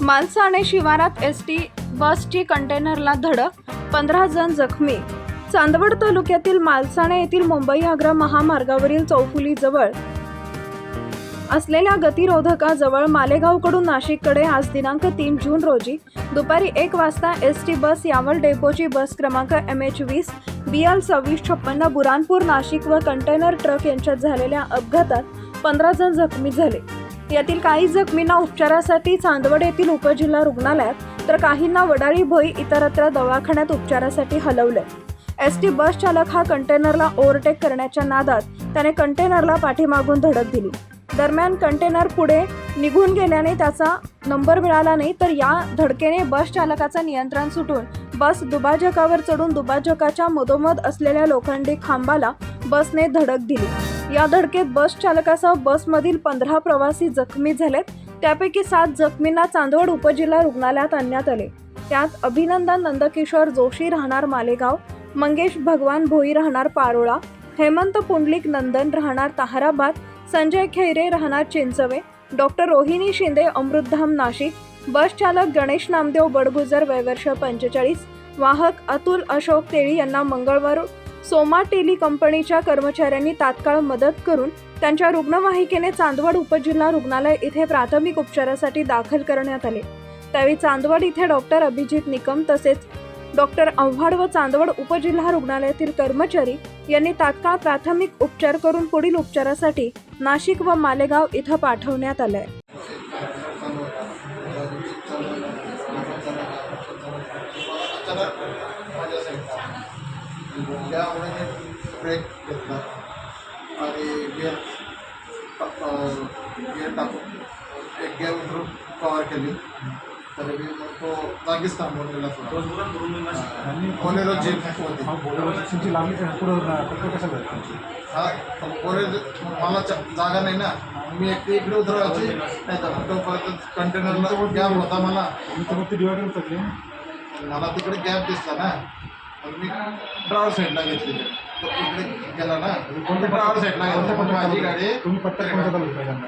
मालसाणे शिवारात S T बसची कंटेनरला धडक पंधरा जण जखमी. चांदवड तालुक्यातील मालसाणे येथील मुंबई आग्रा महामार्गावरील चौफुलीजवळ असलेल्या गतिरोधकाजवळ मालेगावकडून नाशिककडे आज दिनांक तीन जून रोजी दुपारी एक वाजता एस टी बस यावल डेपोची बस क्रमांक एम एच वीस बी एल सव्वीस छप्पन्न बुरानपूर नाशिक व कंटेनर ट्रक यांच्यात झालेल्या अपघातात पंधरा जण जखमी झाले. यातील काही जखमींना उपचारासाठी चांदवड येथील उपजिल्हा रुग्णालयात तर काहींना वडाळी भोई इतरत्र दवाखान्यात उपचारासाठी हलवले एस टी बस चालक हा कंटेनरला ओव्हरटेक करण्याच्या नादात त्याने कंटेनरला पाठीमागून धडक दिली. दरम्यान कंटेनर पुढे निघून गेल्याने त्याचा नंबर मिळाला नाही तर या धडकेने बस चालकाचं नियंत्रण सुटून बस दुभाजकावर चढून दुभाजकाच्या मधोमध असलेल्या लोखंडी खांबाला बसने धडक दिली. या धडकेत बस चालकासह बसमधील पंधरा प्रवासी जखमी झालेत. त्यापैकी सात जखमींना चांदवड उपजिल्हा रुग्णालयात आणण्यात आले. त्यात अभिनंदन नंदकिशोर जोशी राहणार मालेगाव मंगेश भगवान भोई राहणार पारोळा हेमंत पुंडलिक नंदन राहणार ताहराबाद संजय खैरे राहणार चिंचवे डॉक्टर रोहिणी शिंदे अमृतधाम नाशिक बस चालक गणेश नामदेव बडगुजर वयवर्ष पंचेचाळीस वाहक अतुल अशोक तेळी यांना मंगळवार सोमा टेली कंपनीच्या कर्मचाऱ्यांनी तात्काळ मदत करून त्यांच्या रुग्णवाहिकेने चांदवड उपजिल्हा रुग्णालय इथे प्राथमिक उपचारासाठी दाखल करण्यात आले. त्यावेळी चांदवड इथे डॉक्टर अभिजित निकम तसेच डॉक्टर आव्हाड व चांदवड उपजिल्हा रुग्णालयातील कर्मचारी यांनी तात्काळ प्राथमिक उपचार करून पुढील उपचारासाठी नाशिक व मालेगाव इथं पाठवण्यात आलंय. आहे त्यामुळे मी ब्रेक घेतला. आणि गिअर गिअर टाकून एक गिअर उतरून कव्हर केली. तरी मी मग तो जागीच थांबवलेला होता आणि बोलेरो जीप होती. हा बोलेरो तुमची लागली कसा हा बोलेरो मला चा- जागा नाही ना. मी एक इकडे उतरवायची. नाही तर तोपर्यंत कंटेनरला गॅप होता मला तुम्ही तर मग ते डिवायडर उतरले मला तिकडे गॅप दिसला ना. मी ड्रायव्हर साईडला घेतली. तो इकडे गेला ना कोणत्या ड्रायव्हर साईडला गेला. पट्ट्यात माझी? गाडी तुम्ही पहिल्यांदा पहिल्यांदा